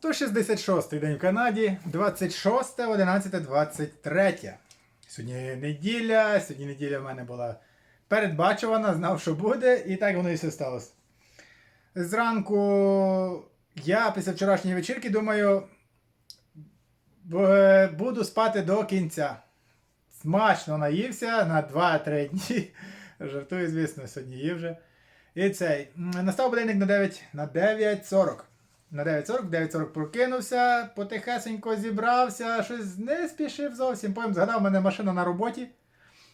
166 день в Канаді, 26, 11, 23. Сьогодні неділя, сьогодні неділя в мене була передбачувана, знав, що буде, і так воно і все сталося. Зранку я після вчорашньої вечірки думаю, буду спати до кінця. Смачно наївся на 2-3 дні. Жартую, звісно, сьогодні їв вже. І цей. Настав будильник на 9, на 9.40. На 9.40, 9.40 прокинувся, потихесенько зібрався, щось не спішив зовсім. Потім згадав, в мене машина на роботі.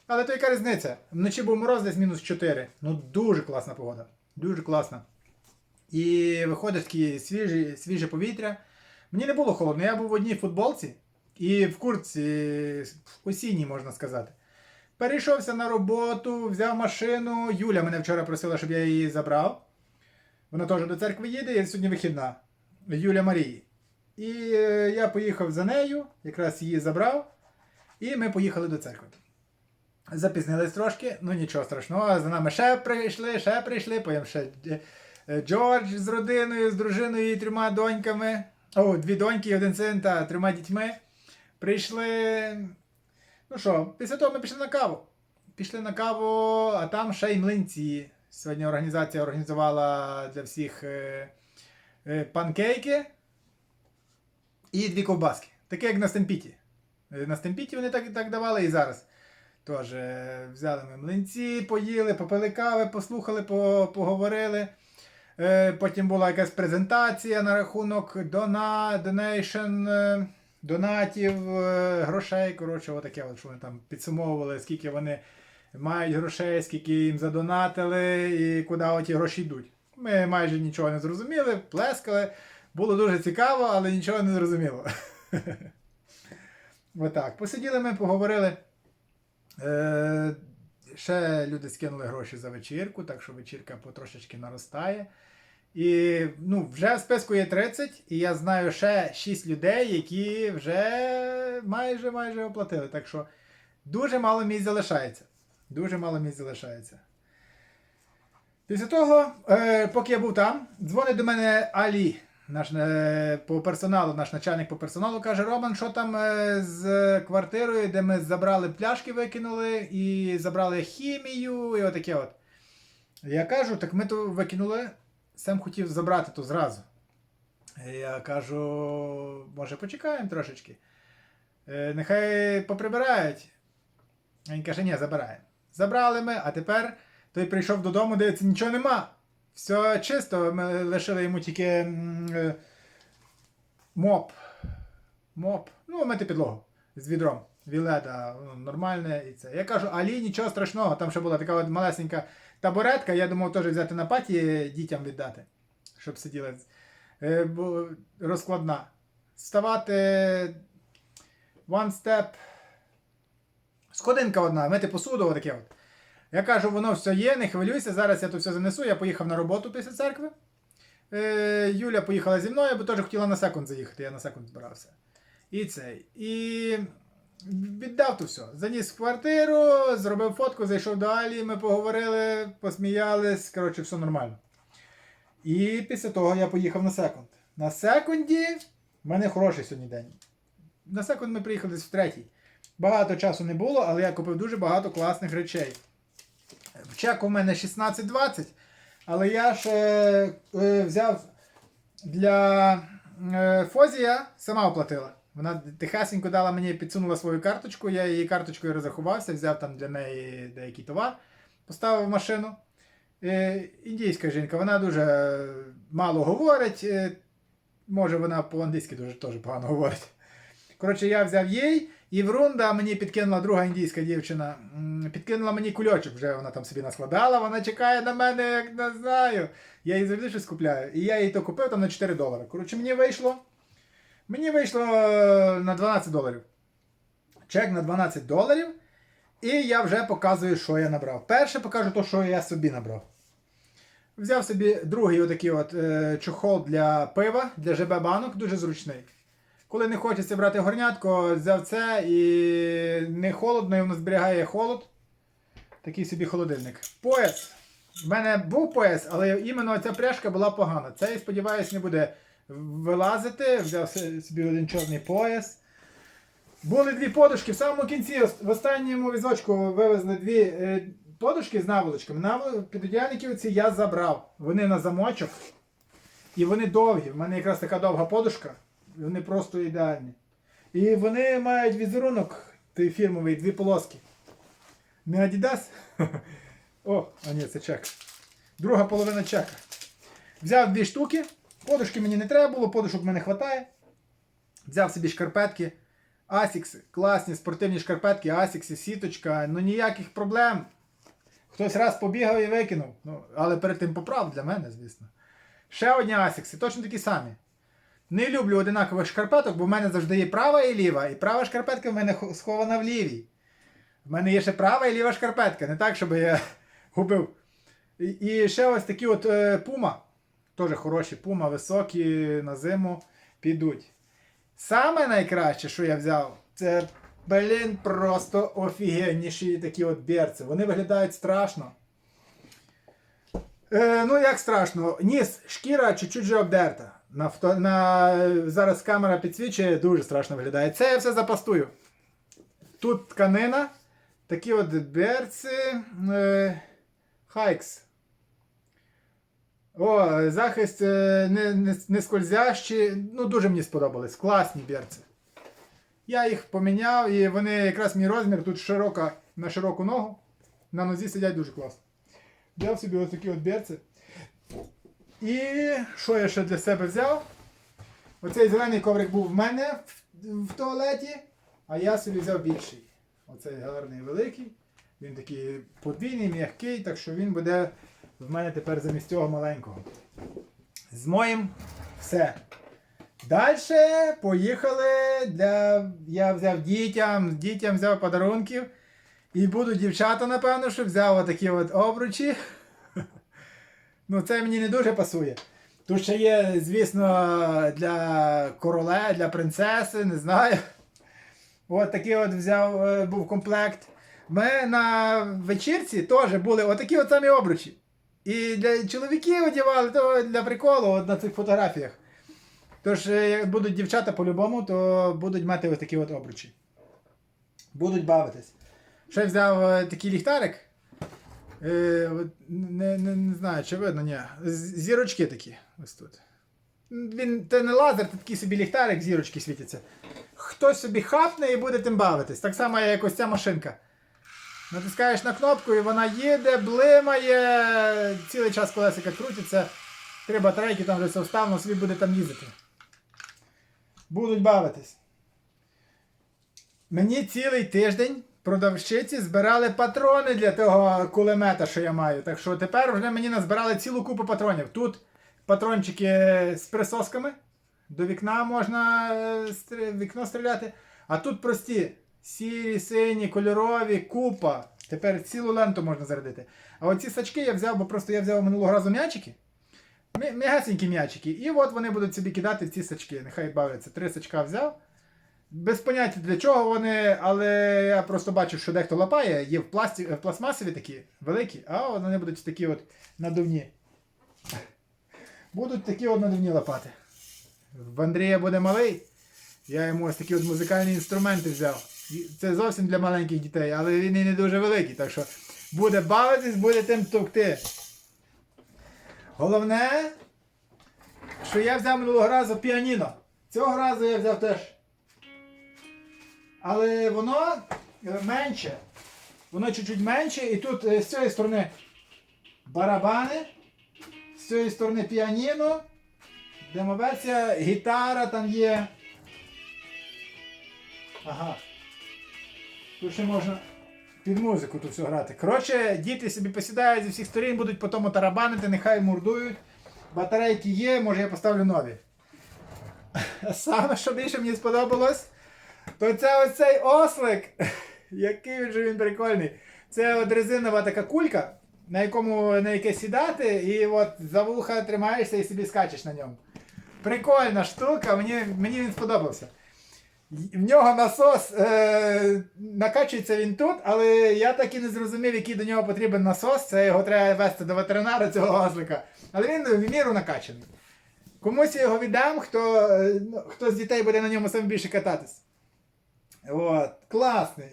Але то яка різниця? Вночі був мороз десь мінус 4. Ну дуже класна погода. Дуже класна. І виходить таке свіже, свіже повітря. Мені не було холодно, я був в одній футболці і в куртці осінній, можна сказати. Перейшовся на роботу, взяв машину. Юля мене вчора просила, щоб я її забрав. Вона теж до церкви їде, і сьогодні вихідна. Юля Марії. І е, я поїхав за нею, якраз її забрав, і ми поїхали до церкви. Запізнились трошки, ну нічого страшного. За нами ще прийшли, ще прийшли, потім ще е, Джордж з родиною, з дружиною і трьома доньками. О, дві доньки, один син та трьома дітьми. Прийшли. Ну що, після того ми пішли на каву. Пішли на каву, а там ще й млинці. Сьогодні організація організувала для всіх е, панкейки і дві ковбаски. Таке, як на стемпіті. Е, На стемпіті вони так, так давали і зараз. Тож е, взяли ми млинці, поїли, попили кави, послухали, поговорили. Е, Потім була якась презентація на рахунок дона, донейшн, е, донатів, е, грошей. Коротше, отаке, от, що вони там підсумовували, скільки вони мають грошей, скільки їм задонатили і куди оті гроші йдуть. Ми майже нічого не зрозуміли, плескали. Було дуже цікаво, але нічого не зрозуміло. Отак. Посиділи ми, поговорили. Е, ще люди скинули гроші за вечірку, так що вечірка потрошечки наростає. І ну, вже в списку є 30, і я знаю ще 6 людей, які вже майже майже оплатили. Так що дуже мало місць залишається. Дуже мало місць залишається. Після того, е, поки я був там, дзвонить до мене Алі, наш е, по персоналу, наш начальник по персоналу, каже: Роман, що там е, з квартирою, де ми забрали пляшки, викинули і забрали хімію, і отаке от. Я кажу, так ми то викинули, сам хотів забрати то зразу. Я кажу, може почекаємо трошечки. Е, Нехай поприбирають. Він каже, ні, забираємо. Забрали ми, а тепер той прийшов додому, дивиться, нічого нема. Все чисто, ми лишили йому тільки е, моп. Моп. Ну, мити підлогу з відром. Віледа, ну, нормальне і це. Я кажу, Алі, нічого страшного, там ще була така от малесенька табуретка, я думав теж взяти на паті дітям віддати, щоб сиділи. Е, розкладна. Вставати one step. Сходинка одна, мити посуду, отаке от. Я кажу, воно все є, не хвилюйся, зараз я тут все занесу. Я поїхав на роботу після церкви. Е, Юля поїхала зі мною, бо теж хотіла на секунд заїхати, я на секунд збирався. І цей. І віддав то все. Заніс в квартиру, зробив фотку, зайшов до Алі, ми поговорили, посміялись. Коротше, все нормально. І після того я поїхав на секунд. На секунді в мене хороший сьогодні день. На секунд ми приїхали в третій. Багато часу не було, але я купив дуже багато класних речей. В чеку в мене 16-20, але я ж е, е, взяв для е, Фозія, сама оплатила. Вона тихесенько дала мені, підсунула свою карточку, я її карточкою розрахувався, взяв там для неї деякий товар, поставив в машину. Е, індійська жінка, вона дуже мало говорить. Е, може, вона по-англійськи дуже теж погано говорить. Коротше, я взяв їй, і Врунда мені підкинула друга індійська дівчина. Підкинула мені кульочок, вже вона там собі наскладала, вона чекає на мене, як не знаю. Я їй завжди щось купляю. І я їй то купив там на 4 долари. Коротше, мені вийшло. Мені вийшло е, на 12 доларів. Чек на 12 доларів. І я вже показую, що я набрав. Перше покажу то, що я собі набрав. Взяв собі другий отакий от, е, чохол для пива, для ЖБ банок, дуже зручний. Коли не хочеться брати горнятко, взяв це і не холодно, і воно зберігає холод. Такий собі холодильник. Пояс. У мене був пояс, але іменно ця пряжка була погана. Цей, сподіваюсь, не буде вилазити, взяв собі один чорний пояс. Були дві подушки. В самому кінці, в останньому візочку вивезли дві е, подушки з наволочками. Навол... Ці я забрав. Вони на замочок. І вони довгі. В мене якраз така довга подушка. Вони просто ідеальні. І вони мають візерунок той фірмовий, дві полоски. Не Adidas. О, а ні, це чек. Друга половина чека. Взяв дві штуки. Подушки мені не треба було, подушок мене вистачає. Взяв собі шкарпетки. Asics, класні спортивні шкарпетки, Asics, сіточка, ну ніяких проблем. Хтось раз побігав і викинув. Ну, але перед тим поправ для мене, звісно. Ще одні Asics, точно такі самі. Не люблю одинакових шкарпеток, бо в мене завжди є права і ліва. І права шкарпетка в мене схована в лівій. В мене є ще права і ліва шкарпетка, не так, щоб я губив. І, ще ось такі от е, пума. Теж хороші пума, високі на зиму підуть. Саме найкраще, що я взяв, це, блін, просто офігенніші такі от берці. Вони виглядають страшно. Е, ну, як страшно, ніс, шкіра чуть-чуть вже обдерта. На, фото, на, зараз камера підсвічує, дуже страшно виглядає. Це я все запастую. Тут тканина, такі от берці. Е, Хайкс. О, захист е, не, не, не скользящий. Ну, дуже мені сподобались. Класні берці. Я їх поміняв і вони якраз мій розмір, тут широка на широку ногу. На нозі сидять дуже класно. Взяв собі ось такі от берці. І що я ще для себе взяв? Оцей зелений коврик був в мене в, туалеті, а я собі взяв більший. Оцей гарний великий. Він такий подвійний, м'який, так що він буде в мене тепер замість цього маленького. З моїм все. Далі поїхали. Для... Я взяв дітям, дітям взяв подарунків. І будуть дівчата, напевно, що взяв отакі от обручі. Ну, це мені не дуже пасує. Тут ще є, звісно, для короле, для принцеси, не знаю. От такий от взяв, е, був комплект. Ми на вечірці теж були отакі от самі обручі. І для чоловіків одягали, то для приколу от на цих фотографіях. Тож, е, як будуть дівчата по-любому, то будуть мати ось такі от обручі. Будуть бавитись. Ще взяв е, такий ліхтарик. Е, не, не, не знаю, чи видно, ні. Зірочки такі. Ось тут. Він це не лазер, це такий собі ліхтарик, зірочки світяться. Хтось собі хапне і буде тим бавитись. Так само, як ось ця машинка. Натискаєш на кнопку і вона їде, блимає, цілий час колесика крутиться. Три батарейки там вже все вставно, собі буде там їздити. Будуть бавитись. Мені цілий тиждень продавщиці збирали патрони для того кулемета, що я маю. Так що тепер вже мені назбирали цілу купу патронів. Тут патрончики з присосками. До вікна можна е, вікно стріляти. А тут прості. Сірі, сині, кольорові, купа. Тепер цілу ленту можна зарядити. А оці сачки я взяв, бо просто я взяв минулого разу м'ячики. М'ягасенькі м'ячики. І от вони будуть собі кидати в ці сачки. Нехай бавляться. Три сачка взяв. Без поняття для чого вони, але я просто бачив, що дехто лапає, є в, пласті, в пластмасові такі великі, а вони будуть такі от надувні. Будуть такі от надувні лопати. В Андрія буде малий. Я йому ось такі от музикальні інструменти взяв. Це зовсім для маленьких дітей, але він і не дуже великий, так що буде бавитись, буде тим товкти. Головне, що я взяв минулого разу піаніно. Цього разу я взяв теж. Але воно е, менше. Воно чуть-чуть менше, і тут е, з цієї сторони барабани, з цієї сторони піаніно, демоверсія, гітара там є. Ага. Тут ще можна під музику тут все грати. Коротше, діти собі посідають зі всіх сторін, будуть по тому тарабанити, нехай мурдують. Батарейки є, може я поставлю нові. Саме, що більше мені сподобалось, то це оцей ослик. Який же він прикольний. Це от резинова така кулька, на якому на яке сідати, і от за вуха тримаєшся і собі скачеш на ньому. Прикольна штука, мені, мені він сподобався. В нього насос е, накачується він тут, але я так і не зрозумів, який до нього потрібен насос. Це його треба вести до ветеринара цього ослика. Але він в міру накачаний. Комусь я його віддам, хто, е, ну, хто з дітей буде на ньому саме більше кататись. От, класний.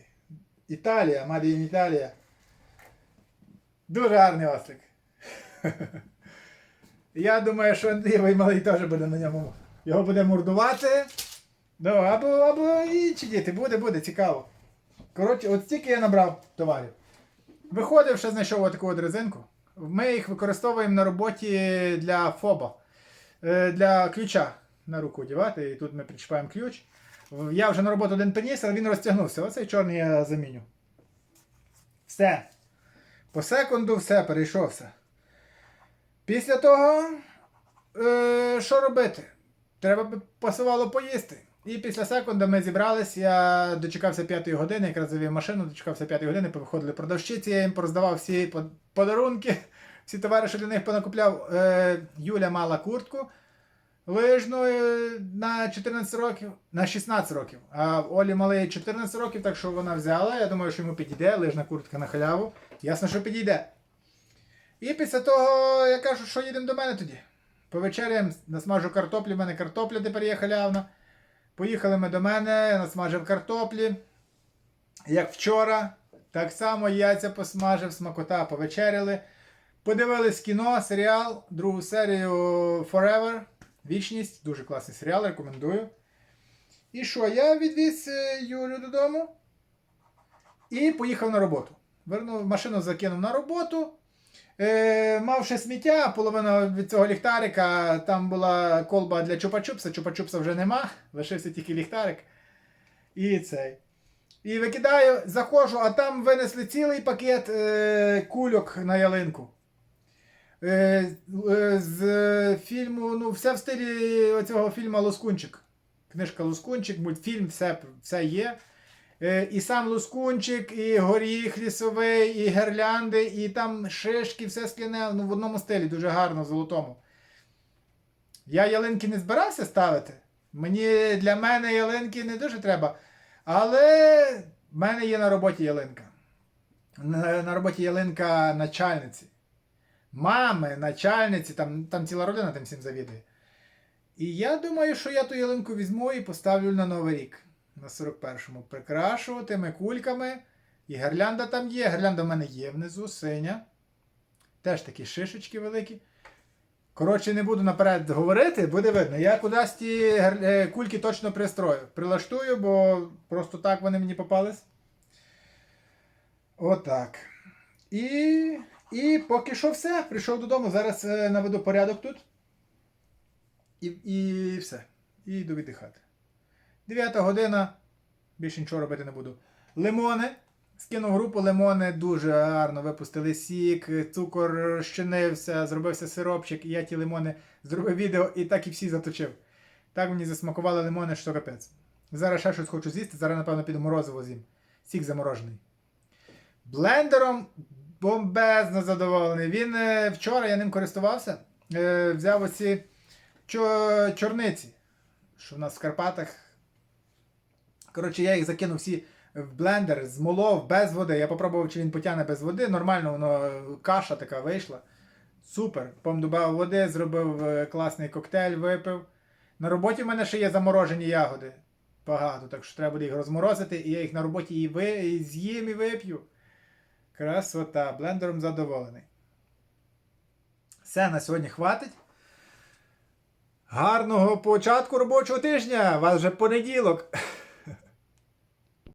Італія, Мадін Італія. Дуже гарний ослик. Я думаю, що Андрій малий теж буде на ньому. Його буде мордувати. Ну, або, або інші діти. Буде, буде, цікаво. Коротше, от стільки я набрав товарів. Виходив, ще знайшов таку от резинку. Ми їх використовуємо на роботі для ФОБа, Е, для ключа на руку одягати. І тут ми причіпаємо ключ. Я вже на роботу один приніс, але він розтягнувся. Оцей чорний я заміню. Все. По секунду все, перейшовся. Після того, е, що робити? Треба пасувало поїсти. І після секунди ми зібрались, я дочекався п'ятої години, якраз завів машину, дочекався п'ятої години, повиходили продавщиці, я їм пороздавав всі подарунки, всі товари, що для них понакупляв. Е, Юля мала куртку лижну е, на 14 років, на 16 років. А в Олі малий 14 років, так що вона взяла. Я думаю, що йому підійде, лижна куртка на халяву. Ясно, що підійде. І після того я кажу, що їдемо до мене тоді. Повечеряємо, насмажу картоплі, в мене картопля тепер є халявна. Поїхали ми до мене, я насмажив картоплі. Як вчора, так само яйця посмажив, смакота повечеряли. Подивились кіно, серіал, другу серію Forever. Вічність. Дуже класний серіал, рекомендую. І що, я відвіз е, Юлю додому і поїхав на роботу. Вернув машину, закинув на роботу. Е, мав ще сміття, половина від цього ліхтарика. Там була колба для чупа-чупса, чупа-чупса вже нема, лишився тільки ліхтарик. І цей. І викидаю, заходжу, а там винесли цілий пакет е, кульок на ялинку. Е, е, з фільму, ну, все в стилі цього фільму Лоскунчик. Книжка Лоскунчик, мультфільм, все, все є. Е, І сам Лускунчик, і горіх лісовий, і гірлянди, і там шишки, все скляне, ну в одному стилі, дуже гарно, золотому. Я ялинки не збирався ставити. Мені для мене ялинки не дуже треба. Але в мене є на роботі ялинка. На, на роботі ялинка начальниці. Мами, начальниці, там, там ціла родина тим всім завідує. І я думаю, що я ту ялинку візьму і поставлю на Новий рік. На 41-му прикрашуватиме кульками. І гірлянда там є. Гірлянда в мене є внизу, синя. Теж такі шишечки великі. Коротше, не буду наперед говорити, буде видно. Я кудись ті е, кульки точно пристрою. Прилаштую, бо просто так вони мені попались. Отак. І, і поки що все. Прийшов додому. Зараз е, наведу порядок тут. І, і все. І йду віддихати. Дев'ята година. Більше нічого робити не буду. Лимони. Скинув групу лимони, дуже гарно випустили сік, цукор розчинився, зробився сиропчик, і я ті лимони зробив відео і так і всі заточив. Так мені засмакували лимони, що капець. Зараз ще щось хочу з'їсти, зараз, напевно, піду морозиво з'їм. Сік заморожений. Блендером бомбезно задоволений. Він е, вчора я ним користувався, е, взяв оці чорниці, що в нас в Карпатах. Коротше, я їх закинув всі в блендер, змолов без води. Я попробував, чи він потягне без води. Нормально, воно каша така вийшла. Супер. Потім додав води, зробив е, класний коктейль, випив. На роботі в мене ще є заморожені ягоди. Багато, так що треба буде їх розморозити, і я їх на роботі і, ви, і з'їм і вип'ю. Красота, блендером задоволений. Все, на сьогодні хватить. Гарного початку робочого тижня! Вас вже понеділок.